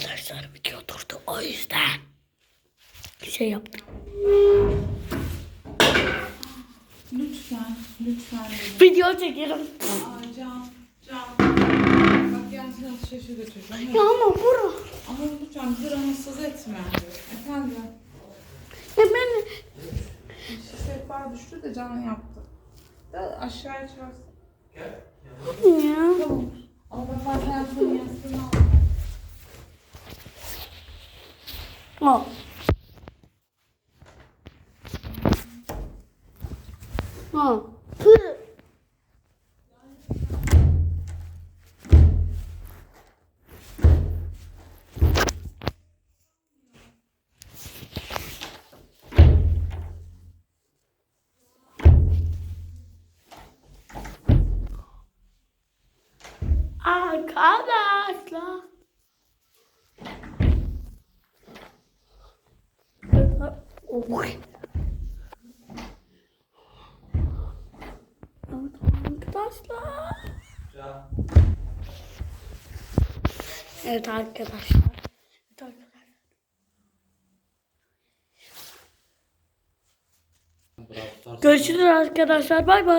Arkadaşlar video durdu o yüzden şey yaptım. Lütfen, lütfen. Video çekelim. Aa, Can, Can. Bak gerçekten şaşırdı çocuğum. Ya ama bura. Ama lütfen bizi rahatsız etme. Efendim, Ya ben bir sehpa düştü de Can yaptı. Da aşağıya çağırsın. ya. 뭐. 어. 그. 아, 가다, 나. Evet arkadaşlar. Evet arkadaşlar. Evet arkadaşlar. Görüşürüz arkadaşlar. Bay bay.